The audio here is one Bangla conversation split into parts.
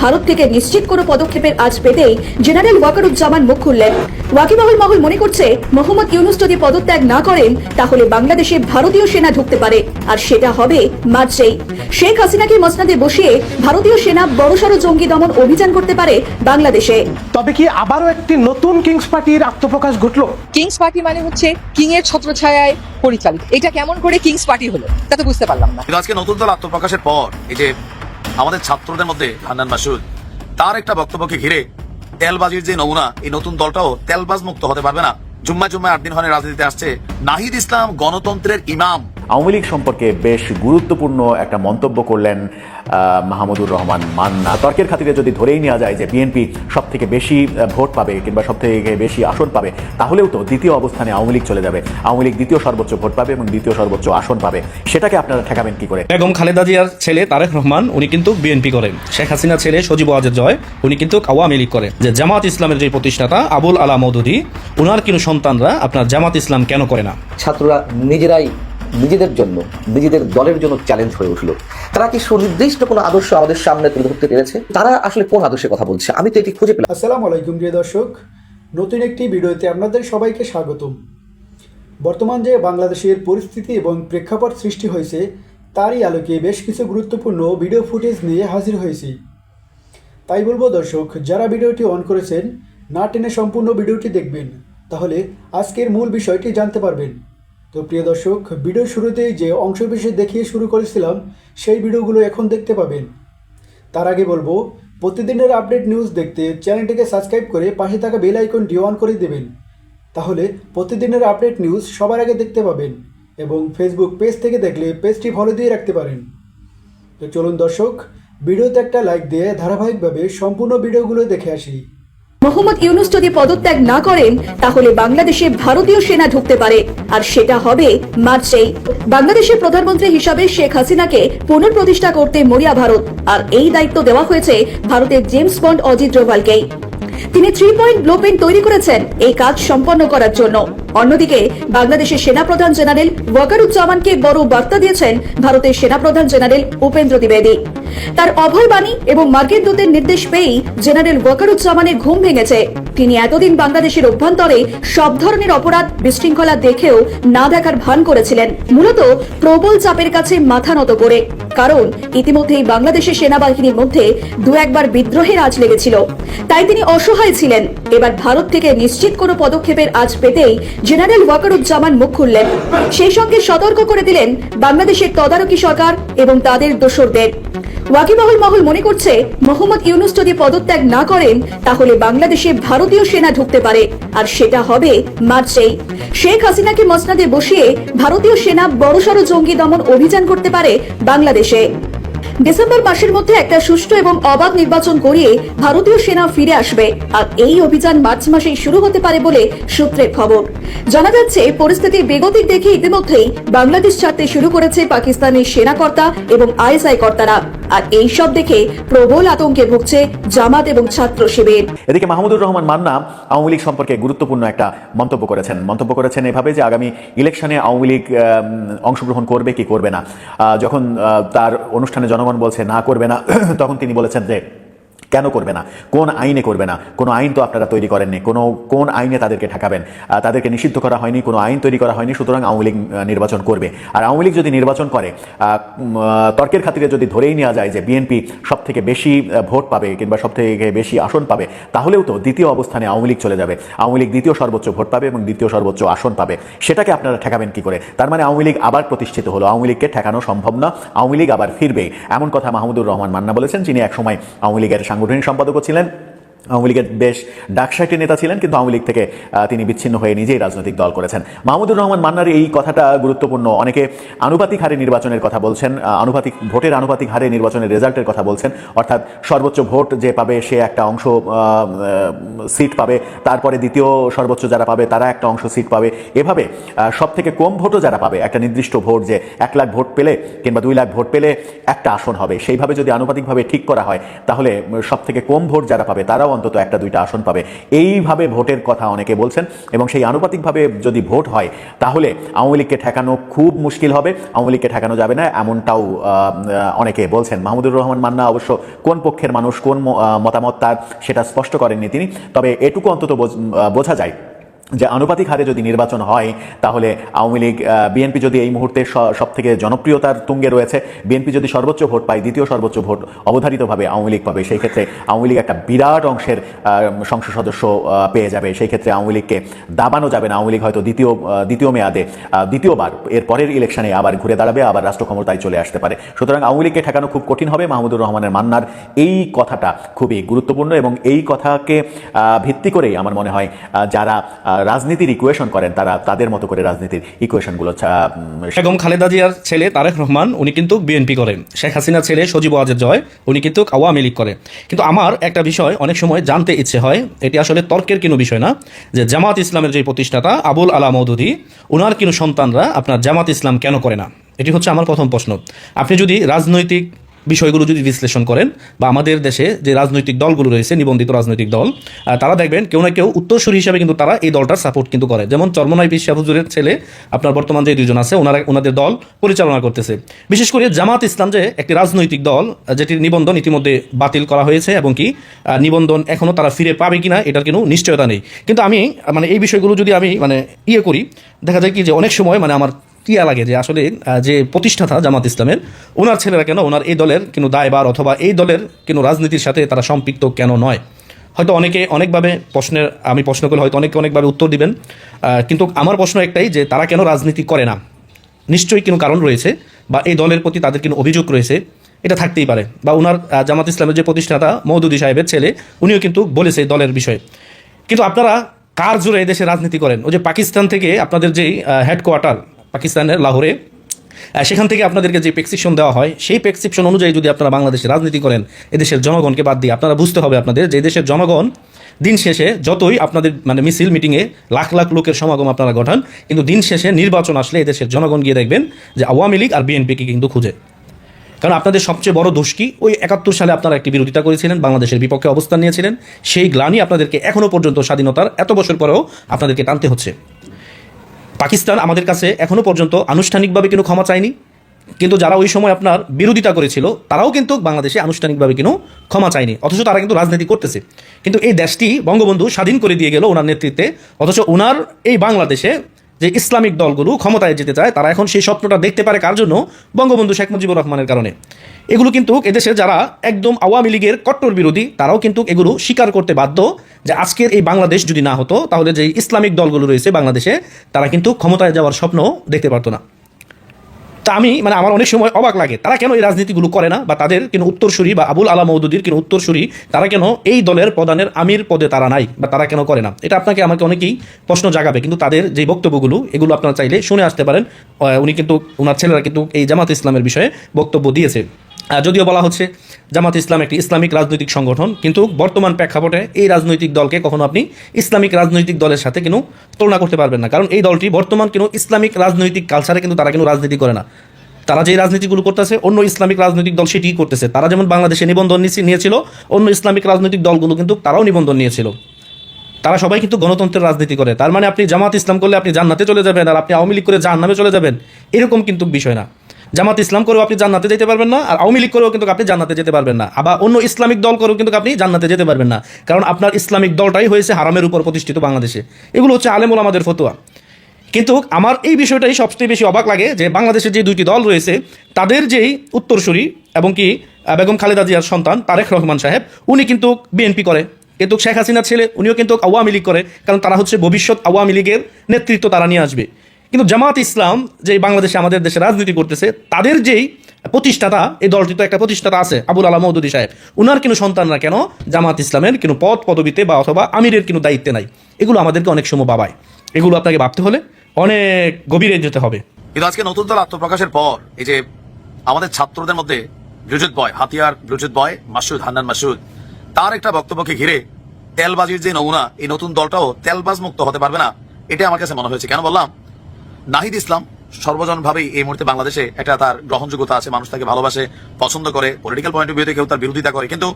ভারত থেকে নিশ্চিত কোনো পদক্ষেপের আজ পেতেই জেনারেল ওয়াকারুজ্জামান মুখ খুললেন। ওয়াকিবহুল মহল মনে করছে মোহাম্মদ ইউনুস যদি পদত্যাগ না করেন তাহলে বাংলাদেশে ভারতীয় সেনা ঢুকতে পারে আর সেটা হবে মার্চেই শেখ হাসিনাকে মসনাদে বসিয়ে ভারতীয় সেনা বড়সড় জঙ্গি দমন অভিযান করতে পারে বাংলাদেশে। তবে কি আবারও একটি নতুন কিংস পার্টির আত্মপ্রকাশ ঘটলো? কিংস পার্টি মানে হচ্ছে কিং এর ছত্রছায়ায় পরিচালিত। এটা কেমন করে কিংস পার্টি হলো তা তো বুঝতে পারলাম না। আজকে নতুন দল আত্মপ্রকাশের পর এই যে আমাদের ছাত্রদের মধ্যে হান্নান মাসুদ, তার একটা বক্তব্যকে ঘিরে তেলবাজির যে নমুনা, এই নতুন দলটাও তেলবাজ মুক্ত হতে পারবে না। জুম্মা জুম্মা আট দিন হলে রাজনীতিতে আসছে নাহিদ ইসলাম গণতন্ত্রের ইমাম। আওয়ামী লীগ সম্পর্কে বেশ গুরুত্বপূর্ণ একটা মন্তব্য করলেন মাহমুদুর রহমান মান্না। তর্কের খাতিরে যদি ধরেই নেওয়া যায় যে বিএনপি সব থেকে বেশি ভোট পাবে কিংবা সব থেকে বেশি আসন পাবে তাহলেও তো দ্বিতীয় অবস্থানে আওয়ামী লীগ চলে যাবে। আওয়ামী লীগ দ্বিতীয় সর্বোচ্চ ভোট পাবে এবং দ্বিতীয় সর্বোচ্চ আসন পাবে। সেটাকে আপনারা ঠেকাবেন কি করে? বেগম খালেদা জিয়ার ছেলে তারেক রহমান উনি কিন্তু বিএনপি করেন। শেখ হাসিনার ছেলে সজীব ওয়াজেদ জয় উনি কিন্তু আওয়ামী লীগ করেন। যে জামাত ইসলামের যে প্রতিষ্ঠাতা আবুল আলা মৌদুদি ওনার কিন্তু সন্তানরা আপনার জামাত ইসলাম কেন করে না? ছাত্ররা নিজেরাই নিজেদের জন্য, নিজেদের দলের জন্য চ্যালেঞ্জ হয়ে উঠল। তারা কি সুনির্দিষ্ট কোনো আদর্শ আমাদের সামনে তুলে ধরতে পেরেছে? তারা আসলে কোন আদর্শের কথা বলছে? আমি তো এটি খুঁজে পেলাম। আসসালামু আলাইকুম, প্রিয় দর্শক। নতুন একটি ভিডিওতে আপনাদের সবাইকে স্বাগতম। বর্তমান যে বাংলাদেশের পরিস্থিতি এবং প্রেক্ষাপট সৃষ্টি হয়েছে, তারই আলোকে বেশ কিছু গুরুত্বপূর্ণ ভিডিও ফুটেজ নিয়ে হাজির হয়েছি। তাই বলব, দর্শক, যারা ভিডিওটি অন করেছেন, না টেনে সম্পূর্ণ ভিডিওটি দেখবেন। তাহলে আজকের মূল বিষয়টি জানতে পারবেন। তো প্রিয় দর্শক, ভিডিও শুরুতেই যে অংশ বিশেষ দেখিয়ে শুরু করেছিলাম, সেই ভিডিওগুলো এখন দেখতে পাবেন। তার আগে বলব, প্রতিদিনের আপডেট নিউজ দেখতে চ্যানেলটিকে সাবস্ক্রাইব করে পাশে থাকা বেল আইকনটি অন করে দেবেন। তাহলে প্রতিদিনের আপডেট নিউজ সবার আগে দেখতে পাবেন এবং ফেসবুক পেজ থেকে দেখলে পেজটি ফলো দিয়ে রাখতে পারেন। তো চলুন দর্শক, ভিডিওতে একটা লাইক দিয়ে ধারাবাহিকভাবে সম্পূর্ণ ভিডিওগুলো দেখে আসি। মোহাম্মদ ইউনুস যদি পদত্যাগ না করেন, তাহলে বাংলাদেশে ভারতীয় সেনা ঢুকতে পারে। আর সেটা হবে মার্চেই। বাংলাদেশের প্রধানমন্ত্রী হিসাবে শেখ হাসিনাকে পুনঃপ্রতিষ্ঠা করতে মরিয়া ভারত। আর এই দায়িত্ব দেওয়া হয়েছে ভারতের জেমস বন্ড অজিত ডোভালকেই। তিনি থ্রি পয়েন্ট ব্লু তৈরি করেছেন এই কাজ সম্পন্ন করার জন্য। অন্যদিকে, বাংলাদেশের সেনাপ্রধান জেনারেল ওয়াকারুজ্জামানকে বড় বার্তা দিয়েছেন ভারতের সেনাপ্রধান জেনারেল উপেন্দ্র দ্বিবেদী। তার অভয় বাণী এবং মার্কিন দূতের নির্দেশ পেয়েই জেনারেল ওয়াকারুজ্জামানের ঘুম ভেঙেছে। তিনি এতদিন বাংলাদেশের অভ্যন্তরে সব ধরনের অপরাধ বিশৃঙ্খলা দেখেও না দেখার ভান করেছিলেন। মূলত প্রবল চাপের কাছে মাথা নত করে। কারণ ইতিমধ্যেই বাংলাদেশের সেনাবাহিনীর মধ্যে দু একবার বিদ্রোহের আজ লেগেছিল। তাই তিনি অসহায় ছিলেন। এবার ভারত থেকে নিশ্চিত কোনো পদক্ষেপের আজ পেতেই জেনারেল ওয়াকারুজ্জামান মুখ খুললেন। সেই সঙ্গে সতর্ক করে দিলেন বাংলাদেশের তদারকি সরকার এবং তাদের দোসরদের। ওয়াকিবহুল মহল মনে করছে, মোহাম্মদ ইউনুস যদি পদত্যাগ না করেন, তাহলে বাংলাদেশে ভারতীয় সেনা ঢুকতে পারে। আর সেটা হবে মার্চেই। শেখ হাসিনাকে মসনাদে বসিয়ে ভারতীয় সেনা বড়সড় জঙ্গি দমন অভিযান করতে পারে বাংলাদেশে। દેશે ডিসেম্বর মাসের মধ্যে একটা সুষ্ঠু এবং অবাধ নির্বাচন করিয়ে ভারতীয় সেনা ফিরে আসবে, আর এই অভিযান মার্চ মাসেই শুরু হতে পারে বলে সূত্রের খবর। জানা যাচ্ছে পরিস্থিতির বেগতিক দেখে ইতিমধ্যেই বাংলাদেশ ছাড়তে শুরু করেছে পাকিস্তানের সেনাকর্তা এবং আইএসআই কর্তারা। আর এই সব দেখে প্রবল আতঙ্কে ভুগছে জামাত এবং ছাত্র শিবির। এদিকে মাহমুদুর রহমান মান্না আওয়ামী লীগ সম্পর্কে গুরুত্বপূর্ণ একটা মন্তব্য করেছেন। মন্তব্য করেছেন এভাবে যে আগামী ইলেকশনে আওয়ামী লীগ অংশগ্রহণ করবে কি করবে না। যখন তার অনুষ্ঠানে জনগণ বলছে না করবে না। তখন তিনি বলেছেন যে কেন করবে না? কোন আইনে করবে না? কোনো আইন তো আপনারা তৈরি করেননি। কোনো, কোন আইনে তাদেরকে ঠেকাবেন? তাদেরকে নিষিদ্ধ করা হয়নি, কোনো আইন তৈরি করা হয়নি, সুতরাং আওয়ামী লীগ নির্বাচন করবে। আর আওয়ামী লীগ যদি নির্বাচন করে তর্কের খাতিরে যদি ধরেই নেওয়া যায় যে বিএনপি সব থেকে বেশি ভোট পাবে কিংবা সব থেকে বেশি আসন পাবে, তাহলেও তো দ্বিতীয় অবস্থানে আওয়ামী লীগ চলে যাবে। আওয়ামী লীগ দ্বিতীয় সর্বোচ্চ ভোট পাবে এবং দ্বিতীয় সর্বোচ্চ আসন পাবে। সেটাকে আপনারা ঠেকাবেন কি করে? তার মানে আওয়ামী লীগ আবার প্রতিষ্ঠিত হলো। আওয়ামী লীগকে ঠেকানো সম্ভব না। আওয়ামী লীগ আবার ফিরবে। এমন কথা মাহমুদুর রহমান মান্না বলেছেন, যিনি একসময় আওয়ামী লীগের সাংগঠনিক সম্পাদকও ছিলেন। আওয়ামী লীগের বেশ ডাকসাইটের নেতা ছিলেন, কিন্তু আওয়ামী লীগ থেকে তিনি বিচ্ছিন্ন হয়ে নিজেই রাজনৈতিক দল করেছেন। মাহমুদুর রহমান মান্নার এই কথাটা গুরুত্বপূর্ণ। অনেকে আনুপাতিক হারে নির্বাচনের কথা বলছেন আনুপাতিক, ভোটের আনুপাতিক হারে নির্বাচনের রেজাল্টের কথা বলছেন, অর্থাৎ সর্বোচ্চ ভোট যে পাবে সে একটা অংশ সিট পাবে, তারপরে দ্বিতীয় সর্বোচ্চ যারা পাবে তারা একটা অংশ সিট পাবে। এভাবে সব থেকে কম ভোটও যারা পাবে, একটা নির্দিষ্ট ভোট যে এক লাখ ভোট পেলে কিংবা দুই লাখ ভোট পেলে একটা আসন হবে। সেইভাবে যদি আনুপাতিকভাবে ঠিক করা হয়, তাহলে সব থেকে কম ভোট যারা পাবে তারাও অন্তত একটা দুইটা আসন পাবে। এইভাবে ভোটের কথা অনেকে বলছেন এবং সেই আনুপাতিকভাবে যদি ভোট হয়, তাহলে আওয়ামী লীগকে ঠেকানো খুব মুশকিল হবে। আওয়ামী লীগকে ঠেকানো যাবে না, এমনটাও অনেকে বলছেন। মাহমুদুর রহমান মান্না অবশ্য কোন পক্ষের মানুষ, কোন মতামত তার, সেটা স্পষ্ট করেননি তিনি। তবে এটুকু অন্তত বোঝা যায়। যে আনুপাতিক হারে যদি নির্বাচন হয়, তাহলে আওয়ামী লীগ বিএনপি যদি এই মুহূর্তে সব থেকে জনপ্রিয়তার তুঙ্গে রয়েছে, বিএনপি যদি সর্বোচ্চ ভোট পায়, দ্বিতীয় সর্বোচ্চ ভোট অবধারিতভাবে আওয়ামী লীগ পাবে, সেই ক্ষেত্রে আওয়ামী লীগ একটা বিরাট অংশের সংসদ সদস্য পেয়ে যাবে, সেই ক্ষেত্রে আওয়ামী লীগকে দাবানো যাবে না, আওয়ামী লীগ হয়তো দ্বিতীয় দ্বিতীয় মেয়াদে দ্বিতীয়বার, এর পরের ইলেকশনে আবার ঘুরে দাঁড়াবে, আবার রাষ্ট্র ক্ষমতায় চলে আসতে পারে। সুতরাং আওয়ামী লীগকে ঠেকানো খুব কঠিন হবে, মাহমুদুর রহমানের মান্নার এই কথাটা খুবই গুরুত্বপূর্ণ এবং এই কথাকে ভিত্তি করেই আমার মনে হয় যারা রাজনীতির ইকুয়েশন করেন তারা, তাদের মতো করে রাজনীতির ইকুয়েশনগুলো বেগম খালেদা জিয়ার ছেলে তারেক রহমান, উনি কিন্তু বিএনপি করেন। শেখ হাসিনার ছেলে সজীব ওয়াজের জয়, উনি কিন্তু আওয়ামী লীগ করে। কিন্তু আমার একটা বিষয় অনেক সময় জানতে ইচ্ছে হয়, এটি আসলে তর্কের কোনো বিষয় না, যে জামাত ইসলামের যে প্রতিষ্ঠাতা আবুল আলা মৌদুদি ওনার কিন্তু সন্তানরা আপনার জামাত ইসলাম কেন করে না? এটি হচ্ছে আমার প্রথম প্রশ্ন। আপনি যদি রাজনৈতিক বিষয়গুলো যদি বিশ্লেষণ করেন, বা আমাদের দেশে যে রাজনৈতিক দলগুলো রয়েছে, নিবন্ধিত রাজনৈতিক দল তারা দেখবেন কেউ না কেউ উত্তরসূরি হিসাবে কিন্তু তারা এই দলটার সাপোর্ট কিন্তু করে। যেমন চর্মনাই বিশ্বাস হুজুরের ছেলে, আপনার বর্তমান যে দুজন আছে, ওনারা, ওনাদের দল পরিচালনা করতেছে। বিশেষ করে জামাত ইসলাম যে একটি রাজনৈতিক দল যেটির নিবন্ধন ইতিমধ্যে বাতিল করা হয়েছে এবং কি নিবন্ধন এখনও তারা ফিরে পাবে কিনা, এটার কোনো নিশ্চয়তা নেই। কিন্তু আমি মানে এই বিষয়গুলো যদি আমি মানে ইয়ে করি, দেখা যায় কি যে অনেক সময় মানে আমার টিয়া লাগে যে আসলে যে প্রতিষ্ঠাতা জামাত ইসলামের, ওনার ছেলেরা কেন, ওনার এই দলের কোনো দায়বার অথবা এই দলের কোনো রাজনীতির সাথে তারা সম্পৃক্ত কেন নয়? হয়তো অনেকে অনেকভাবে প্রশ্নের, আমি প্রশ্ন করলে হয়তো অনেকে অনেকভাবে উত্তর দিবেন কিন্তু আমার প্রশ্ন একটাই যে তারা কেন রাজনীতি করে না? নিশ্চয়ই কোনো কারণ রয়েছে বা এই দলের প্রতি তাদের কোনো অভিযোগ রয়েছে? এটা থাকতেই পারে। বা ওনার জামাত ইসলামের যে প্রতিষ্ঠাতা মৌদুদি সাহেবের ছেলে, উনিও কিন্তু বলেছে দলের বিষয়ে। কিন্তু আপনারা কার জোরে এদেশে রাজনীতি করেন? ওই যে পাকিস্তান থেকে আপনাদের যেই হেডকোয়ার্টার পাকিস্তানের লাহোরে। সেখান থেকে আপনাদেরকে যে প্রেসক্রিপশন দেওয়া হয়, সেই প্রেসক্রিপশন অনুযায়ী যদি আপনারা বাংলাদেশে রাজনীতি করেন, এদেশের জনগণকে বাদ দিয়ে আপনারা বুঝতে হবে আপনাদের যে দেশের জনগণ দিন শেষে যতই আপনাদের মানে মিছিল, মিটিংয়ে লাখ লাখ লোকের সমাগম আপনারা ঘটান কিন্তু দিন শেষে নির্বাচন আসলে এদেশের জনগণ গিয়ে দেখবেন যে আওয়ামী লীগ আর বিএনপিকে কিন্তু খুঁজে। কারণ আপনাদের সবচেয়ে বড় দোষ কি? ওই একাত্তর সালে আপনারা একটি বিরোধিতা করেছিলেন, বাংলাদেশের বিপক্ষে অবস্থান নিয়েছিলেন। সেই গ্লানি আপনাদেরকে এখনও পর্যন্ত স্বাধীনতার এত বছর পরেও আপনাদেরকে টানতে হচ্ছে। পাকিস্তান আমাদের কাছে এখনও পর্যন্ত আনুষ্ঠানিকভাবে কোনো ক্ষমা চায়নি। কিন্তু যারা ওই সময় আপনার বিরোধিতা করেছিল, তারাও কিন্তু বাংলাদেশে আনুষ্ঠানিকভাবে কোনো ক্ষমা চায়নি। অথচ তারা কিন্তু রাজনীতি করতেছে। কিন্তু এই দেশটি বঙ্গবন্ধু স্বাধীন করে দিয়ে গেল ওনার নেতৃত্বে। অথচ ওনার এই বাংলাদেশে যে ইসলামিক দলগুলো ক্ষমতায় যেতে চায়, তারা এখন সেই স্বপ্নটা দেখতে পারে কার জন্য? বঙ্গবন্ধু শেখ মুজিবুর রহমানের কারণে। এগুলো কিন্তু এদেশে যারা একদম আওয়ামী লীগের কট্টর বিরোধী, তারাও কিন্তু এগুলো স্বীকার করতে বাধ্য যে আজকের এই বাংলাদেশ যদি না হতো, তাহলে যে ইসলামিক দলগুলো রয়েছে বাংলাদেশে, তারা কিন্তু ক্ষমতায় যাওয়ার স্বপ্ন দেখতে পারতো না। তা আমি মানে আমার অনেক সময় অবাক লাগে। তারা কেন এই রাজনীতিগুলো করে না? বা তাদের কিন্তু উত্তরসূরি বা আবুল আলা মৌদুদির কিন্তু উত্তরসূরি? তারা কেন এই দলের প্রধানের আমির পদে তারা নাই? বা তারা কেন করে না? এটা আপনাকে আমাকে অনেকেই প্রশ্ন জাগাবে। কিন্তু তাদের যে বক্তব্যগুলো, এগুলো আপনারা চাইলে শুনে আসতে পারেন। উনি কিন্তু ওনার ছেলেরা কিন্তু এই জামাত ইসলামের বিষয়ে বক্তব্য দিয়েছে। যদিও বলা হচ্ছে জামাত ইসলাম একটি ইসলামিক রাজনৈতিক সংগঠন, কিন্তু বর্তমান প্রেক্ষাপটে এই রাজনৈতিক দলকে কখনো আপনি ইসলামিক রাজনৈতিক দলের সাথে কিন্তু তুলনা করতে পারবেন না। কারণ এই দলটি বর্তমান কিন্তু ইসলামিক রাজনৈতিক কালচারে কিন্তু তারা কিন্তু রাজনীতি করে না। তারা যে রাজনীতিগুলো করতেছে, অন্য ইসলামিক রাজনৈতিক দল সেটিই করতেছে। তারা যেমন বাংলাদেশে নিবন্ধন নিয়েছিল, অন্য ইসলামিক রাজনৈতিক দলগুলো কিন্তু তারাও নিবন্ধন নিয়েছিল। তারা সবাই কিন্তু গণতন্ত্রের রাজনীতি করে। তার মানে আপনি জামাত ইসলাম করলে আপনি জান্নাতে চলে যাবেন, আর আপনি আওয়ামী লীগ করে জাহান্নামে চলে যাবেন, এরকম কিন্তু বিষয় না। জামাত ইসলাম করেও আপনি জান্নাতে যেতে পারবেন না, আর আওয়ামী লীগ করেও কিন্তু আপনি জান্নাতে যেতে পারবেন না। আবার অন্য ইসলামিক দল করেও কিন্তু আপনি জান্নাতে যেতে পারবেন না। কারণ আপনার ইসলামিক দলটাই হয়েছে হারামের উপর প্রতিষ্ঠিত বাংলাদেশে। এগুলো হচ্ছে আলেমুল আমাদের ফতোয়া। কিন্তু আমার এই বিষয়টাই সবচেয়ে বেশি অবাক লাগে যে বাংলাদেশের যে দুইটি দল রয়েছে, তাদের যেই উত্তরসূরি এবং কি বেগম খালেদা জিয়ার সন্তান তারেক রহমান সাহেব, উনি কিন্তু বিএনপি করে। কিন্তু শেখ হাসিনার ছেলে, উনিও কিন্তু আওয়ামী লীগ করে। কারণ তারা হচ্ছে ভবিষ্যৎ আওয়ামী লীগের নেতৃত্ব তারা নিয়ে আসবে। কিন্তু জামাত ইসলাম যে বাংলাদেশে আমাদের দেশে রাজনীতি করতেছে, তাদের যেই প্রতিষ্ঠাতা, এই দলটি তো একটা প্রতিষ্ঠাতা আছে, আবুল আলা মৌদুদি সাহেব। উনার কিন্তু সন্তানরা কেন জামাত ইসলামের কিন্তু পদ, পদবিতে বা অথবা আমিরের কিন্তু দায়িত্বে নাই? এগুলো আমাদেরকে অনেক সময় বাবায় এগুলো আপনাকে ভাবতে হলে অনেক গভীরে যেতে হবে। কিন্তু আজকে নতুন দল আত্মপ্রকাশের পর এই যে আমাদের ছাত্রদের মধ্যে ব্লুজুত বয়, হাতিয়ার ব্লুজুত বয়, মাসুদ, হান্নান মাসুদ, তার একটা বক্তব্যকে ঘিরে তেলবাজির যে নমুনা, এই নতুন দলটাও তেলবাজ মুক্ত হতে পারবে না এটা আমার কাছে মনে হয়েছে। কেন বললাম? নাহিদ ইসলাম সর্বজনভাবেই এই মুহূর্তে বাংলাদেশে একটা তার গ্রহণযোগ্যতা আছে, মানুষ তাকে ভালোবাসে, পছন্দ করে পলিটিক্যাল পয়েন্ট অফ ভিউ কেউ তার বিরোধিতা করে, কিন্তু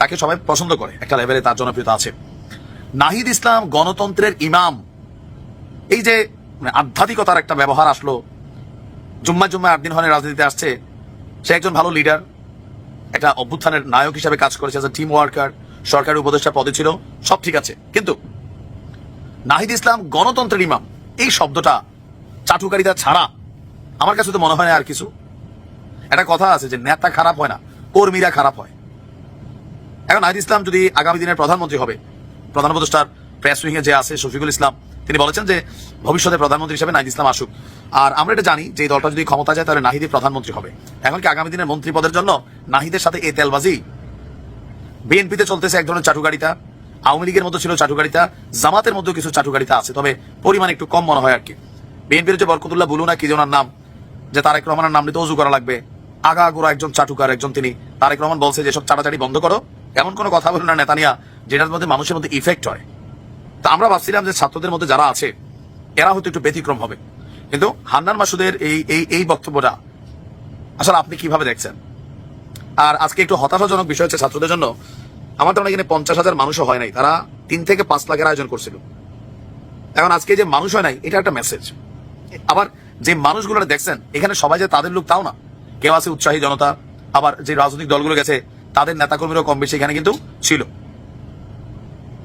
তাকে সবাই পছন্দ করে, একটা লেভেলে তার জনপ্রিয়তা আছে। নাহিদ ইসলাম গণতন্ত্রের ইমাম। এই যে মানে আধ্যাত্মিকতার একটা ব্যবহার আসলো, জুম্মা জুম্মা আট দিন হলে রাজনীতিতে আসছে, সে একজন ভালো লিডার একটা অভ্যুত্থানের নায়ক হিসাবে কাজ করেছে টিম ওয়ার্কার সরকারি উপদেষ্টা পদে ছিল, সব ঠিক আছে। কিন্তু নাহিদ ইসলাম গণতন্ত্রের ইমাম, এই শব্দটা চাটুকারিতা ছাড়া আমার কাছে তো মনে হয় না আর কিছু। একটা কথা আছে যে নেতা খারাপ হয় না, কর্মীরা খারাপ হয়। এখন নাহিদ ইসলাম যদি আগামী দিনের প্রধানমন্ত্রী হবে, প্রধান উপদেষ্টার প্রেস উইংয়ে যে আছে শফিকুল ইসলাম, তিনি বলেছেন যে ভবিষ্যতে প্রধানমন্ত্রী হিসেবে নাহিদ ইসলাম আসুক। আর আমরা এটা জানি যে দলটা যদি ক্ষমতা যায় তাহলে নাহিদই প্রধানমন্ত্রী হবে। এখন কি আগামী দিনের মন্ত্রী পদের জন্য নাহিদের সাথে এই তেলবাজি? বিএনপিতে চলতেছে এক ধরনের চাটুকারিতা, আওয়ামী লীগের মধ্যে ছিল চাটুকারিতা, জামাতের মধ্যেও কিছু চাটুকারিতা আছে, তবে পরিমাণ একটু কম মনে হয় আর কি। বিএনপির যে বরকতুল্লাহ বুলু না কি ওনার নাম, যে তারেক রহমানের নাম নিতে অজু করা লাগবে, আগা গোড়া একজন চাটুকার একজন তিনি। তারেক রহমান বলছে যে সব চাটাচাটি বন্ধ করো। এমন কোনো কথা বলো না নেতানিয়া, যেটার মধ্যে মানুষের মধ্যে ইফেক্ট হয়। তা আমরা ভাবছিলাম যে ছাত্রদের মধ্যে যারা আছে, এরা হয়তো একটু ব্যতিক্রম হবে। কিন্তু হান্নান মাসুদের এই এই এই বক্তব্যটা, আসলে আপনি কীভাবে দেখছেন? আর আজকে একটু হতাশাজনক বিষয় হচ্ছে ছাত্রদের জন্য, আমার তো এখানে পঞ্চাশ হাজার মানুষও হয় নাই। তারা তিন থেকে পাঁচ লাখের আয়োজন করছিল। এখন আজকে যে মানুষ হয় নাই, এটা একটা মেসেজ আবার যে মানুষগুলো দেখছেন, এখানে সবাই যে তাদের লোক তাও না। কেউ আছে উৎসাহী জনতা, আবার যে রাজনৈতিক দলগুলো গেছে, তাদের নেতাকর্মীরাও কম বেশি এখানে কিন্তু ছিল।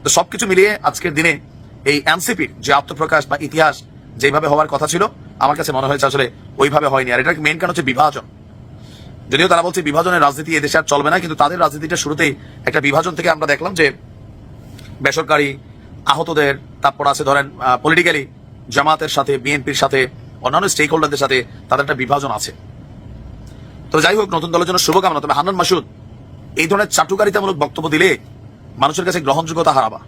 তো সবকিছু মিলিয়ে আজকের দিনে এই এনসিপির যে আত্মপ্রকাশ বা ইতিহাস যেভাবে হওয়ার কথা ছিল, আমার কাছে মনে হয়েছে আসলে ওইভাবে হয়নি। আর এটার মেন কারণ হচ্ছে বিভাজন। যদিও তারা বলছে বিভাজনের রাজনীতি এদেশে আর চলবে না, কিন্তু তাদের রাজনীতিটা শুরুতেই একটা বিভাজন থেকে আমরা দেখলাম যে বেসরকারি আহতদের, তারপর আছে ধরেন পলিটিক্যালি জামাতের সাথে, বিএনপির সাথে, অন্যান্য স্টেক হোল্ডারদের সাথে তাদের একটা বিভাজন আছে। তো যাই হোক, নতুন দলের জন্য শুভকামনা। তবে হান্নান মাসুদ, এই ধরনের চাটুকারিতামূলক বক্তব্য দিলে মানুষের কাছে গ্রহণযোগ্যতা হারাবা।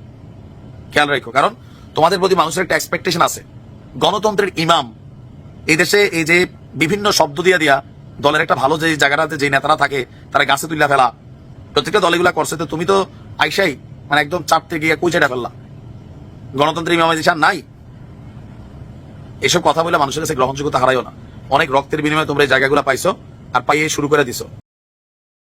খেয়াল রেখো, কারণ তোমাদের প্রতি মানুষের একটা এক্সপেকটেশন আছে। গণতন্ত্রের ইমাম, এই দেশে এই যে বিভিন্ন শব্দ দিয়া দিয়া দলের একটা ভালো যে জায়গাটাতে যে নেতারা থাকে, তারা গাছে তুলিয়া ফেলা। প্রত্যেকটা দলগুলা করছে, তো তুমি তো আইসাই মানে একদম চাপতে গিয়ে কুইচাটা ফেললা। গণতন্ত্রের ইমামাইজেশন নাই এসব কথা বলে মানুষের কাছে গ্রহণযোগ্যতা হারাইও না। অনেক রক্তের বিনিময়ে তোমরা এই জায়গাগুলো পাইছো আর পাইয়ে শুরু করে দিছো।